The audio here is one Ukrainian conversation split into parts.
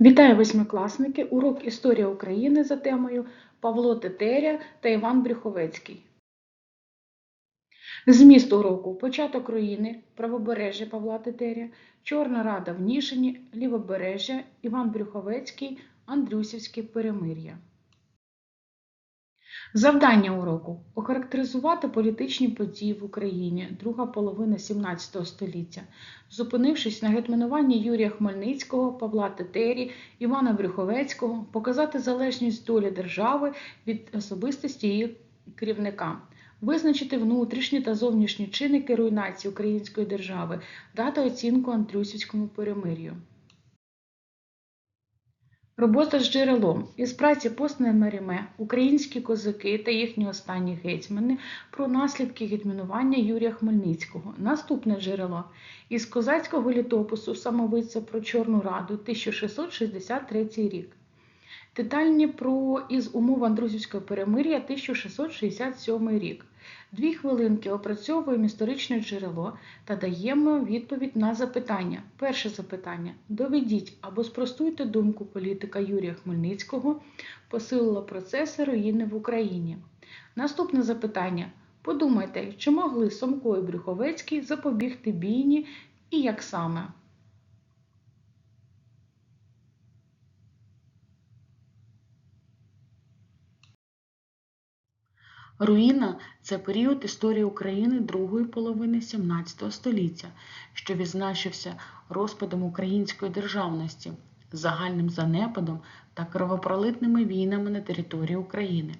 Вітаю восьмикласники! Урок Історія України за темою Павло Тетеря та Іван Брюховецький. Зміст уроку Початок руїни, правобережжя Павла Тетеря, Чорна Рада в Нішині, Лівобережжя, Іван Брюховецький, Андрюсівське перемир'я. Завдання уроку охарактеризувати політичні події в Україні друга половина 17 століття, зупинившись на гетьмануванні Юрія Хмельницького, Павла Тетері, Івана Брюховецького, показати залежність долі держави від особистості її керівника, визначити внутрішні та зовнішні чинники руйнації української держави, дати оцінку Андрюсівському перемир'ю. Робота з джерелом. Із праці Постне Меріме українські козаки та їхні останні гетьмани про наслідки гетьманування Юрія Хмельницького. Наступне джерело. Із козацького літопису самовиця про Чорну Раду 1663 рік. Детальні про із умов Андрусівського перемир'я 1667 рік. Дві хвилинки опрацьовуємо історичне джерело та даємо відповідь на запитання. Перше запитання. Доведіть або спростуйте думку політика Юрія Хмельницького, посилила процеси руїни в Україні. Наступне запитання. Подумайте, чи могли Сомко і Брюховецький запобігти бійні і як саме? Руїна це період історії України другої половини 17 століття, що відзначився розпадом української державності, загальним занепадом та кровопролитними війнами на території України.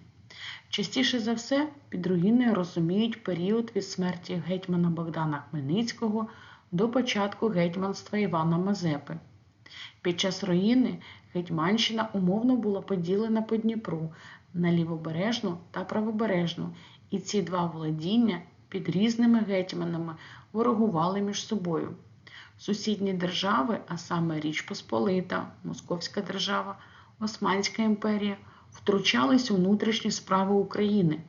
Частіше за все під руїною розуміють період від смерті гетьмана Богдана Хмельницького до початку гетьманства Івана Мазепи. Під час руїни Гетьманщина умовно була поділена по Дніпру на лівобережну та правобережну, і ці два володіння під різними гетьманами ворогували між собою. Сусідні держави, а саме Річ Посполита, Московська держава, Османська імперія, втручались у внутрішні справи України,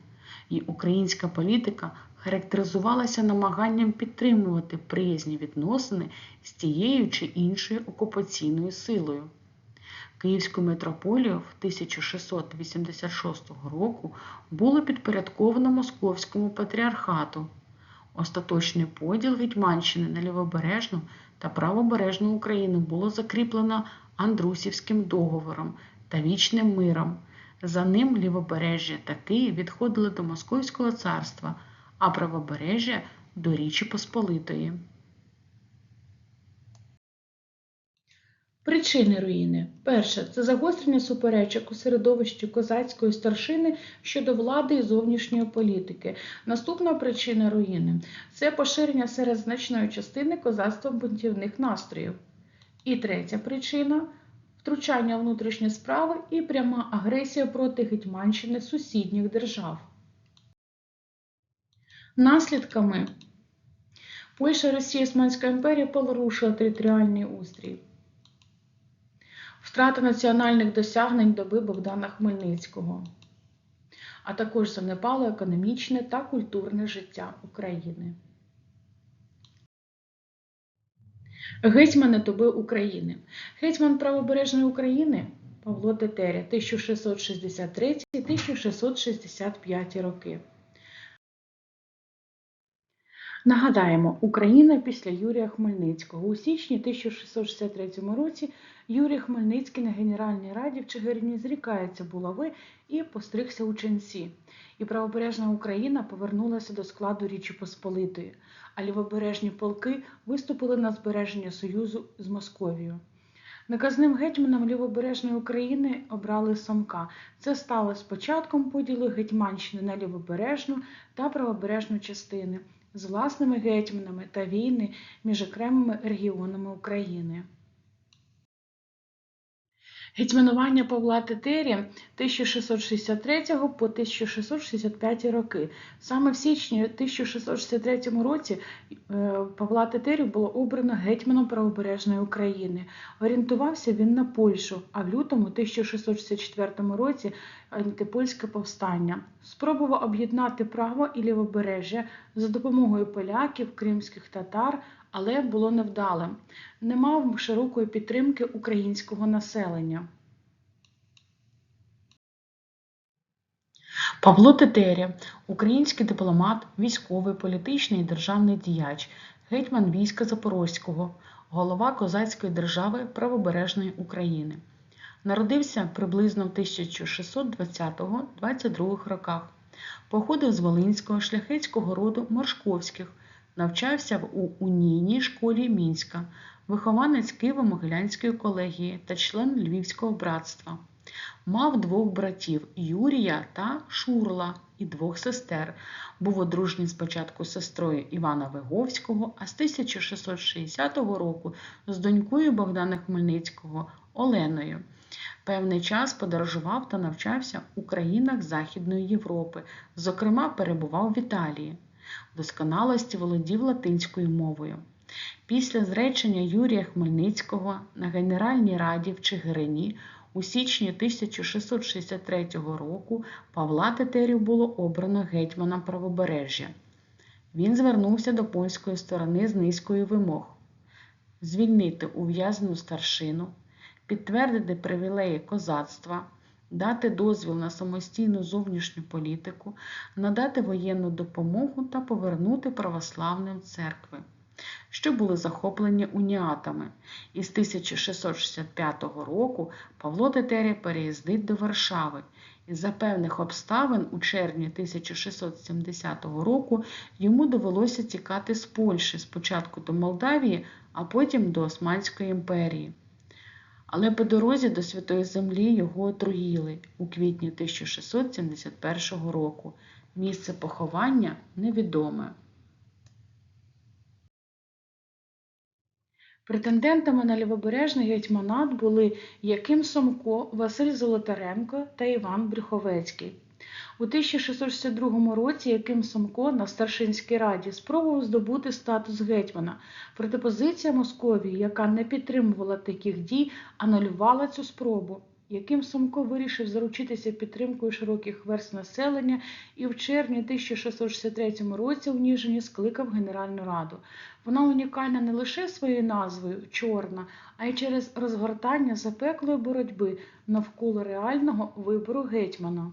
і українська політика характеризувалася намаганням підтримувати приязні відносини з тією чи іншою окупаційною силою. Київську митрополію в 1686 року було підпорядковано Московському патріархату. Остаточний поділ Гетьманщини на лівобережну та правобережну Україну було закріплено Андрусівським договором та вічним миром. За ним лівобережжя та Київ відходили до Московського царства, а правобережжя до Річі Посполитої. Причини руїни. Перше це загострення суперечок у середовищі козацької старшини щодо влади і зовнішньої політики. Наступна причина руїни це поширення серед значної частини козацтва бунтівних настроїв. І третя причина втручання внутрішні справи і пряма агресія проти Гетьманщини сусідніх держав. Наслідками Польща, Росія, Османська імперія порушила територіальний устрій. Втрата національних досягнень доби Богдана Хмельницького, а також занепало економічне та культурне життя України. Гетьмани доби України. Гетьман правобережної України Павло Тетеря 1663-1665 роки. Нагадаємо, Україна після Юрія Хмельницького. У січні 1663 році Юрій Хмельницький на Генеральній раді в Чигирині зрікається булави і постригся у ченці. І правобережна Україна повернулася до складу Річі Посполитої, а лівобережні полки виступили на збереження союзу з Московією. Наказним гетьманом лівобережної України обрали Самка. Це стало спочатком поділу Гетьманщини на лівобережну та правобережну частини з власними гетьманами та війни між окремими регіонами України. Гетьманування Павла Тетері 1663 по 1665 роки. Саме в січні 1663 році е, Павла Тетерю було обрано гетьманом правобережної України. Орієнтувався він на Польщу, а в лютому 1664 році антипольське повстання. Спробував об'єднати право і лівобережжя за допомогою поляків, кримських татар, але було невдалим, не мав широкої підтримки українського населення. Павло Тетеря, український дипломат, військовий, політичний і державний діяч, гетьман війська Запорозького, голова козацької держави Правобережної України. Народився приблизно в 1620-22 роках. Походив з Волинського шляхетського роду Моршковських, навчався в унійній школі Мінська, вихованець Києво-Могилянської колегії та член Львівського братства. Мав двох братів Юрія та Шурла і двох сестер. Був одружній спочатку з сестрою Івана Виговського, а з 1660 року з донькою Богдана Хмельницького Оленою. Певний час подорожував та навчався у країнах Західної Європи, зокрема, перебував в Італії. Досконалості володів латинською мовою. Після зречення Юрія Хмельницького на Генеральній раді в Чигирині у січні 1663 року Павла Тетерів було обрано гетьманом правобережжя. Він звернувся до польської сторони з низкою вимог звільнити ув'язнену старшину, підтвердити привілеї козацтва, дати дозвіл на самостійну зовнішню політику, надати воєнну допомогу та повернути православним церкви, що були захоплені уніатами. Із 1665 року Павло Тетеря переїздить до Варшави. І за певних обставин у червні 1670 року йому довелося тікати з Польщі спочатку до Молдавії, а потім до Османської імперії. Але по дорозі до Святої Землі його отруїли у квітні 1671 року. Місце поховання невідоме. Претендентами на лівобережний гетьманат були Яким Сомко, Василь Золотаренко та Іван Брюховецький. У 1662 році Яким Сомко на Старшинській раді спробував здобути статус гетьмана. Проте позиція Московії, яка не підтримувала таких дій, анулювала цю спробу. Яким Сомко вирішив заручитися підтримкою широких верств населення і в червні 1663 році у Ніжині скликав Генеральну Раду. Вона унікальна не лише своєю назвою чорна, а й через розгортання запеклої боротьби навколо реального вибору гетьмана.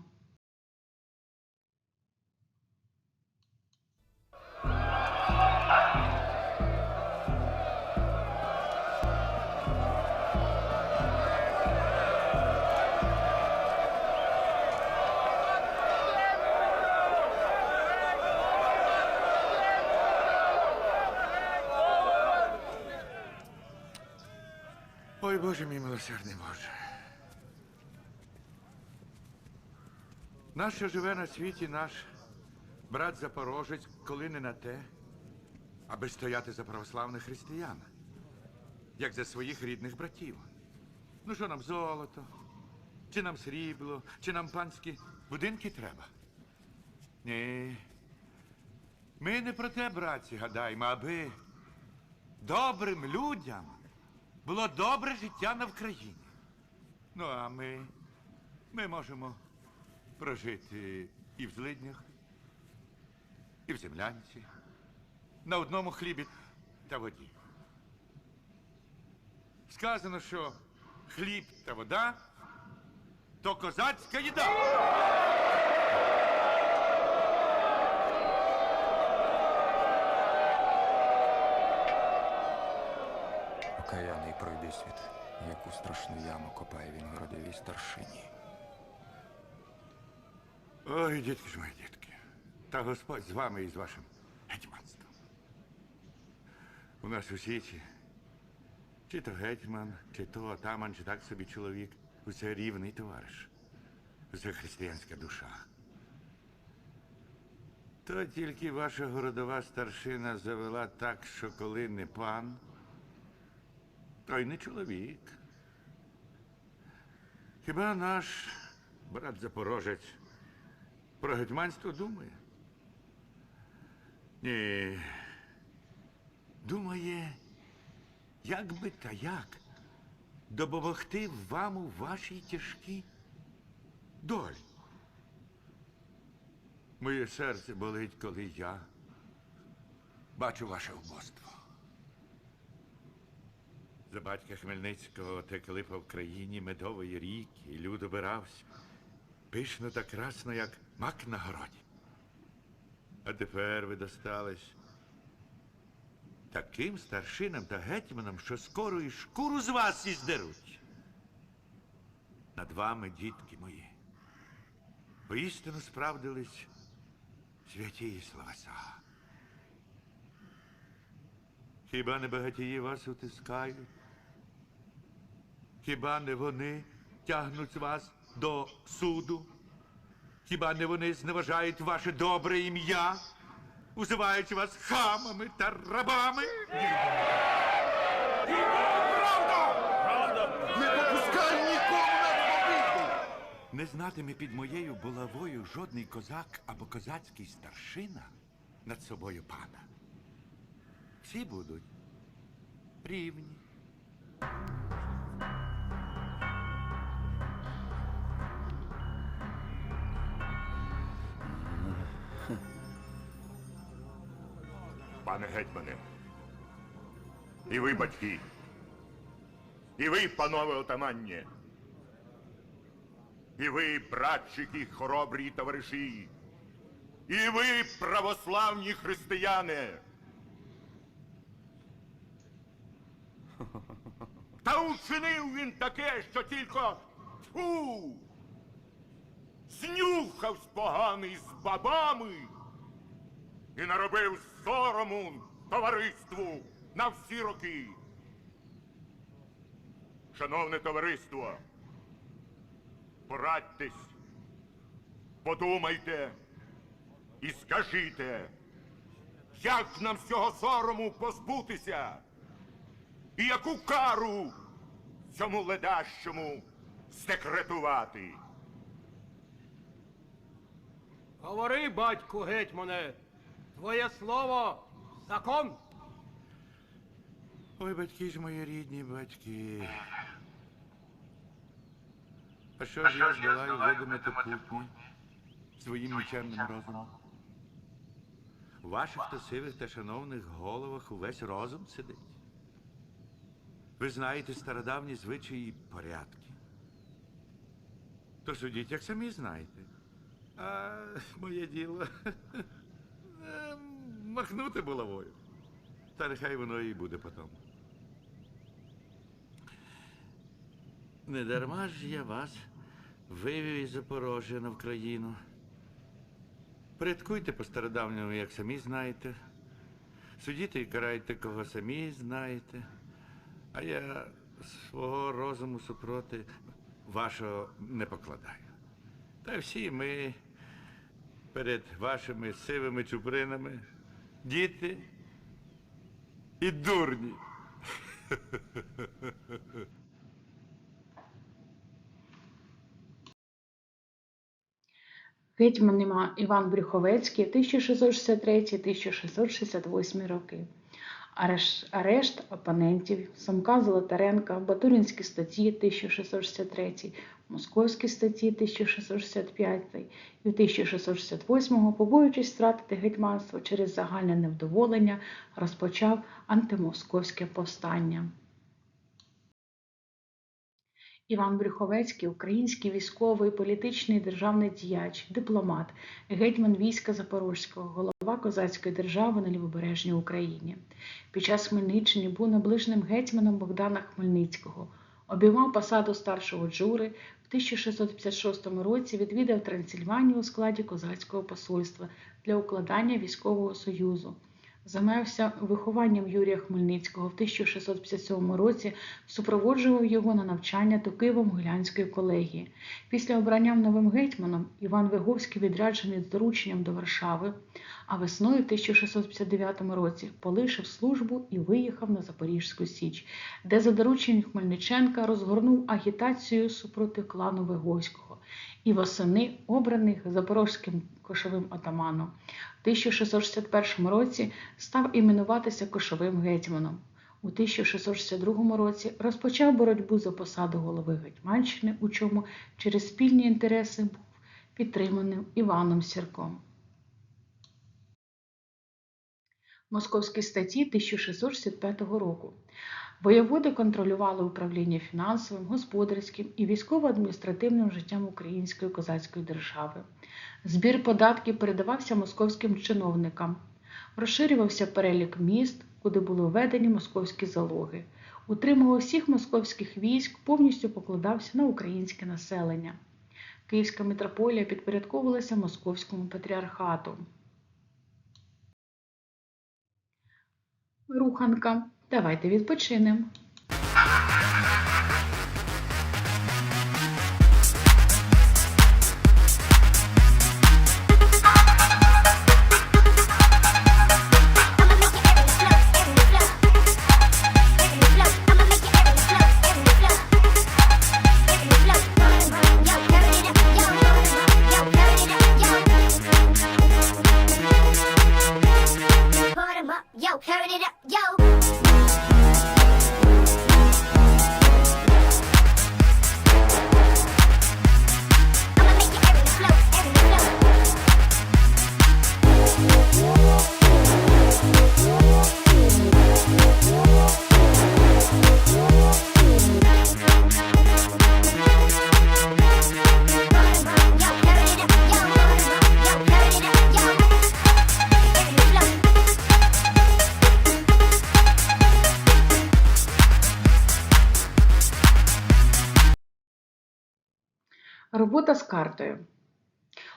Ой, Боже мій милосердний Боже. Наш, що живе на світі, наш брат Запорожець, коли не на те, аби стояти за православних християн, як за своїх рідних братів. Ну що нам золото, чи нам срібло, чи нам панські будинки треба? Ні. Ми не про те, братці, гадаємо, аби добрим людям було добре життя на Вкраїні. Ну, а ми, ми можемо прожити і в злиднях, і в землянці, на одному хлібі та воді. Сказано, що хліб та вода то козацька їда. Окаяний пройди світ, яку страшну яму копає він в родовій старшині. Ой, дітки ж мої дітки. Та Господь з вами і з вашим гетьманством. У нас усі чи, чи то гетьман, чи то отаман, чи так собі чоловік. Усе рівний товариш. Усе християнська душа. То тільки ваша городова старшина завела так, що коли не пан, то й не чоловік. Хіба наш брат Запорожець про гетьманство думає? Ні. Думає, як би та як допомогти вам у вашій тяжкій долі. Моє серце болить, коли я бачу ваше вбоство. За батька Хмельницького текли по Вкраїні медової ріки, і люд обирався. Пишно та красно, як мак на городі. А тепер ви достались таким старшинам та гетьманам, що скоро і шкуру з вас і здеруть. Над вами, дітки мої, поістину справдились святі словеса. Хіба не багатії вас утискають? Хіба не вони тягнуть вас до суду? Хіба не вони зневажають ваше добре ім'я, узиваючи вас хамами та рабами? Правда! Правда! Не попускай нікому на свободу! Не знатиме під моєю булавою жодний козак або козацький старшина над собою пана. Всі будуть рівні. Пане гетьмане, і ви, батьки, і ви, панове отаманні, і ви, братчики, хоробрі товариші, і ви, православні християни. Та учинив він таке, що тільки фу, знюхавсь поганий з бабами і наробив сорому товариству на всі роки. Шановне товариство, порадьтесь, подумайте і скажіть, як нам цього сорому позбутися, і яку кару цьому ледащому секретувати. Говори, батьку гетьмане, твоє слово закон. Ой, батьки ж мої рідні батьки. А що ж я здолаю видимити путні своїм нічемним розумом? У ваших то сивих та шановних головах увесь розум сидить. Ви знаєте стародавні звичаї і порядки. То судіть, як самі знаєте. А моє діло е, махнути булавою. Та нехай воно і буде потім. Не дарма ж я вас вивів із Запорожжя на Вкраїну. Порядкуйте по стародавньому, як самі знаєте. Судіть і карайте, кого самі знаєте. А я свого розуму супроти вашого не покладаю. Та всі ми перед вашими сивими чупринами діти і дурні. Гетьман Іван Брюховецький 1663-1668 роки. Ареш- Арешт опонентів Самка Золотаренка, Батуринські статті 1663, Московські статті 1665 і 1668, побоюючись втратити гетьманство через загальне невдоволення, розпочав антимосковське повстання. Іван Брюховецький, український військовий, політичний державний діяч, дипломат, гетьман війська Запорозького, голова козацької держави на Лівобережній Україні. Під час Хмельниччини був наближеним гетьманом Богдана Хмельницького. Обіймав посаду старшого джури. В 1656 році відвідав Трансильванію у складі козацького посольства для укладання військового союзу. Займався вихованням Юрія Хмельницького в 1657 році, супроводжував його на навчання до Києво-Могилянської колегії. Після обрання новим гетьманом Іван Виговський відряджений з дорученням до Варшави, а весною в 1659 році полишив службу і виїхав на Запорізьку Січ, де за дорученням Хмельниченка розгорнув агітацію супроти клану Виговського і восени обраних запорозьким кошовим атаманом. В 1661 році став іменуватися кошовим гетьманом. У 1662 році розпочав боротьбу за посаду голови Гетьманщини, у чому через спільні інтереси був підтриманим Іваном Сірком. Московські статті 1665 року. Воєводи контролювали управління фінансовим, господарським і військово-адміністративним життям Української козацької держави. Збір податків передавався московським чиновникам. Розширювався перелік міст, куди були введені московські залоги. Утримував всіх московських військ, повністю покладався на українське населення. Київська митрополія підпорядковувалася московському патріархату. Руханка. Давайте відпочинемо. Робота з картою.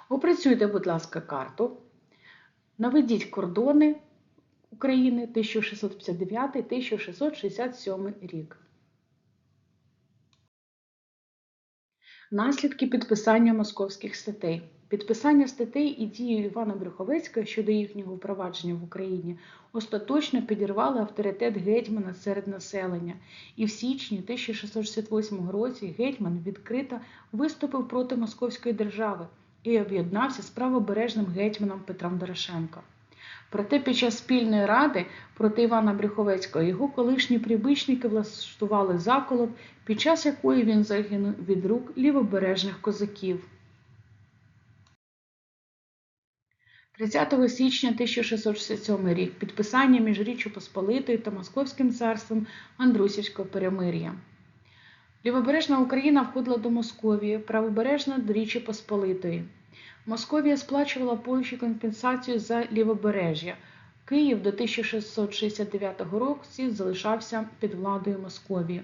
Опрацюйте, будь ласка, карту. Наведіть кордони України 1659-1667 рік. Наслідки підписання московських статей. Підписання статей і дії Івана Брюховецького щодо їхнього впровадження в Україні остаточно підірвали авторитет гетьмана серед населення, і в січні 1668 році гетьман відкрито виступив проти Московської держави і об'єднався з правобережним гетьманом Петром Дорошенко. Проте під час спільної ради проти Івана Брюховецького його колишні прибичники влаштували заколот, під час якої він загинув від рук лівобережних козаків. 30 січня 1667 рік підписання між Річчю Посполитою та Московським царством Андрусівського перемир'я. Лівобережна Україна входила до Московії, правобережна до Річі Посполитої. Московія сплачувала Польщі компенсацію за лівобережжя. Київ до 1669 року залишався під владою Московії.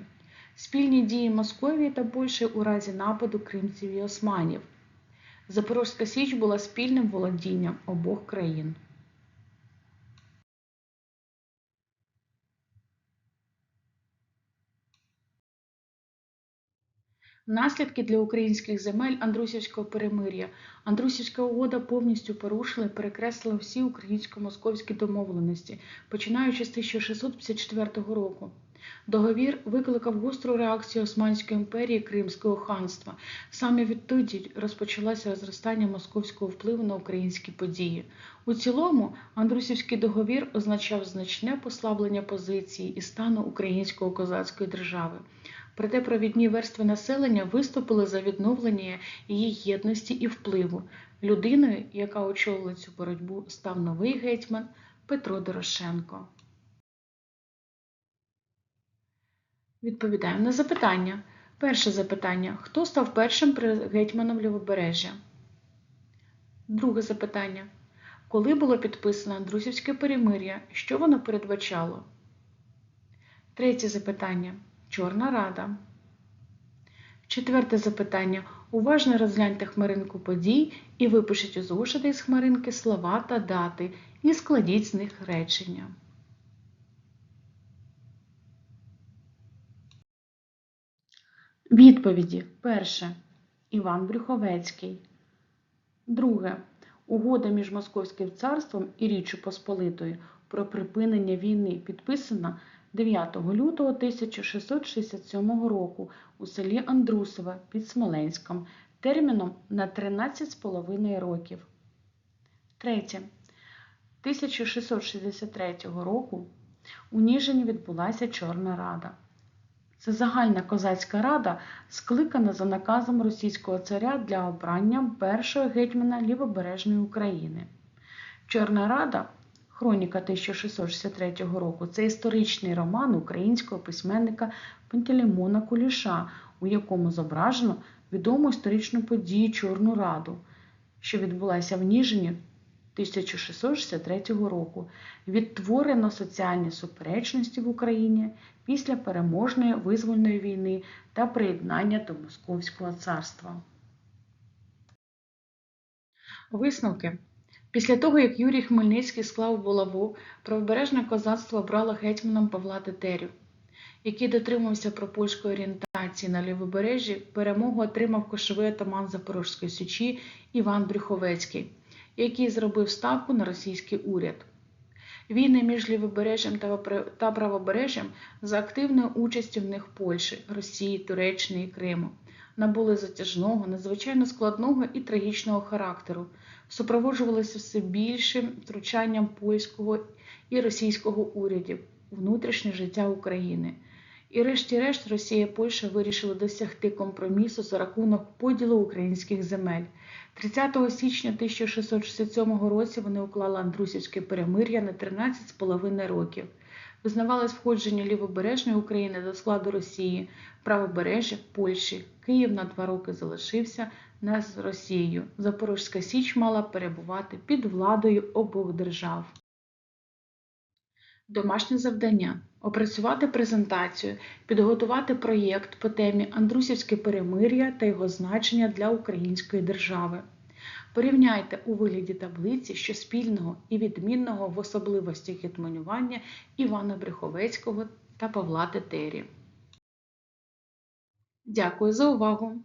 Спільні дії Московії та Польщі у разі нападу кримців і османів. Запорозька Січ була спільним володінням обох країн. Наслідки для українських земель Андрусівського перемир'я. Андрусівська угода повністю порушила і перекреслила всі українсько-московські домовленості, починаючи з 1654 року. Договір викликав гостру реакцію Османської імперії Кримського ханства. Саме відтоді розпочалося розростання московського впливу на українські події. У цілому, Андрусівський договір означав значне послаблення позиції і стану української козацької держави. Проте провідні верстви населення виступили за відновлення її єдності і впливу. Людиною, яка очолила цю боротьбу, став новий гетьман Петро Дорошенко. Відповідаємо на запитання. Перше запитання. Хто став першим гетьманом Лівобережжя? Друге запитання. Коли було підписано Андрусівське перемир'я? Що воно передбачало? Третє запитання. Чорна Рада. Четверте запитання. Уважно розгляньте хмаринку подій і випишіть у зошити з хмаринки слова та дати і складіть з них речення. Відповіді. Перше. Іван Брюховецький. Друге. Угода між Московським царством і Річчю Посполитою про припинення війни підписана 9 лютого 1667 року у селі Андрусове під Смоленськом терміном на 13,5 років. Третє. 1663 року у Ніжині відбулася Чорна Рада. Це загальна козацька рада, скликана за наказом російського царя для обрання першого гетьмана Лівобережної України. Чорна рада Хроніка 1663 року це історичний роман українського письменника Пантелеймона Куліша, у якому зображено відому історичну подію Чорну Раду, що відбулася в Ніжині 1663 року. Відтворено соціальні суперечності в Україні після переможної визвольної війни та приєднання до Московського царства. Висновки. Після того, як Юрій Хмельницький склав булаву, правобережне козацтво обрало гетьманом Павла Тетерю, який дотримався пропольської орієнтації на лівобережжі, перемогу отримав кошовий атаман Запорозької січі Іван Брюховецький, який зробив ставку на російський уряд. Війни між лівобережжям та пра- та правобережжям за активною участю в них Польщі, Росії, Туреччини і Криму набули затяжного, надзвичайно складного і трагічного характеру, супроводжувалися все більшим втручанням польського і російського урядів внутрішнє життя України. І решті-решт Росія і Польща вирішили досягти компромісу за рахунок поділу українських земель. 30 січня 1667 році вони уклали Андрусівське перемир'я на 13,5 років. Визнавалось входження лівобережної України до складу Росії, правобережжя Польщі. Київ на два роки залишився не з Росією. Запорозька Січ мала перебувати під владою обох держав. Домашнє завдання опрацювати презентацію, підготувати проєкт по темі Андрусівське перемир'я та його значення для української держави. Порівняйте у вигляді таблиці, що спільного і відмінного в особливостях гетьманювання Івана Бреховецького та Павла Тетері. Дякую за увагу!